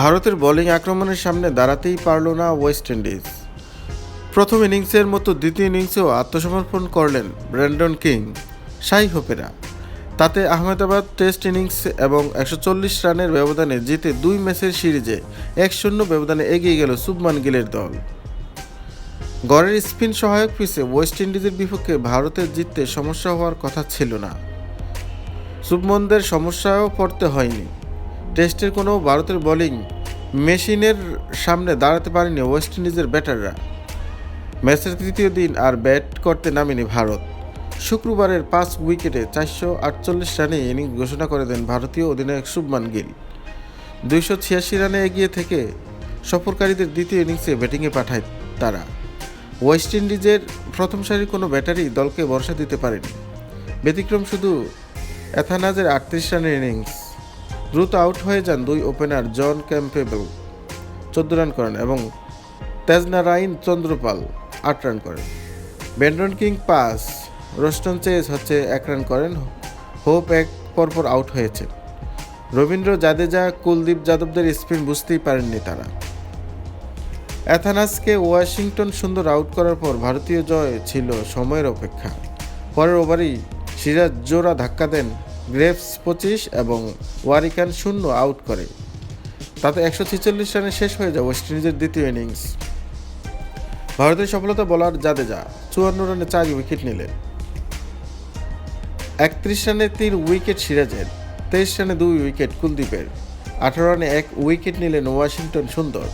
ভারতের বোলিং আক্রমণের সামনে দাঁড়াতেই পারল না ওয়েস্ট ইন্ডিজ। প্রথম ইনিংসের মতো দ্বিতীয় ইনিংসেও আত্মসমর্পণ করলেন ব্র্যান্ডন কিং শাই হোপেরা। তাতে আহমেদাবাদ টেস্ট ইনিংস এবং একশো চল্লিশ রানের ব্যবধানে জিতে দুই ম্যাচের সিরিজে এক শূন্য ব্যবধানে এগিয়ে গেল শুভমান গিলের দল। গড়ের স্পিন সহায়ক পিসে ওয়েস্ট ইন্ডিজের বিপক্ষে ভারতের জিততে সমস্যা হওয়ার কথা ছিল না। শুভমনদের সমস্যায়ও পড়তে হয়নি। টেস্টের কোনো ভারতের বোলিং মেশিনের সামনে দাঁড়াতে পারেনি ওয়েস্ট ইন্ডিজের ব্যাটাররা। ম্যাচের তৃতীয় দিন আর ব্যাট করতে নামেনি ভারত। শুক্রবারের পাঁচ উইকেটে চারশো আটচল্লিশ রানে ইনিংস ঘোষণা করে দেন ভারতীয় অধিনায়ক শুভমান গিল। দুইশো ছিয়াশি রানে এগিয়ে থেকে সফরকারীদের দ্বিতীয় ইনিংসে ব্যাটিংয়ে পাঠায় তারা। ওয়েস্ট ইন্ডিজের প্রথম সারির কোনো ব্যাটারি দলকে ভরসা দিতে পারেনি। ব্যতিক্রম শুধু অ্যাথানাজের আটত্রিশ রানের ইনিংস। দ্রুত আউট হয়ে যান দুই ওপেনার জন ক্যাম্পেবল। চোদ্দ রান করেন এবং তেজনারাইন চন্দ্রপাল আট রান করেন। Brandon King pass, Roston Chase হচ্ছে এক রান করেন। হোপ এক পরপর আউট হয়েছে। রবীন্দ্র জাদেজা, কুলদীপ যাদবদের স্পিন বুঝতেই পারেননি তারা। অ্যাথানাসকে ওয়াশিংটন সুন্দর আউট করার পর ভারতীয় জয় ছিল সময়ের অপেক্ষা। পরের ওভারেই সিরাজ জোড়া ধাক্কা দেন গ্রেভস পঁচিশ এবং ওয়ারিকান শূন্য আউট করে। তাতে একশো ছেচল্লিশ রানে শেষ হয়ে যায় ওয়েস্ট ইন্ডিজের দ্বিতীয় ইনিংস। ভারতের সফলতা বলার জাদেজা, চুয়ান্ন রানে চার উইকেট নিলেন। একত্রিশ রানে তিন উইকেট সিরাজের, তেইশ রানে দুই উইকেট কুলদীপের, আঠারো রানে এক উইকেট নিলেন ওয়াশিংটন সুন্দর।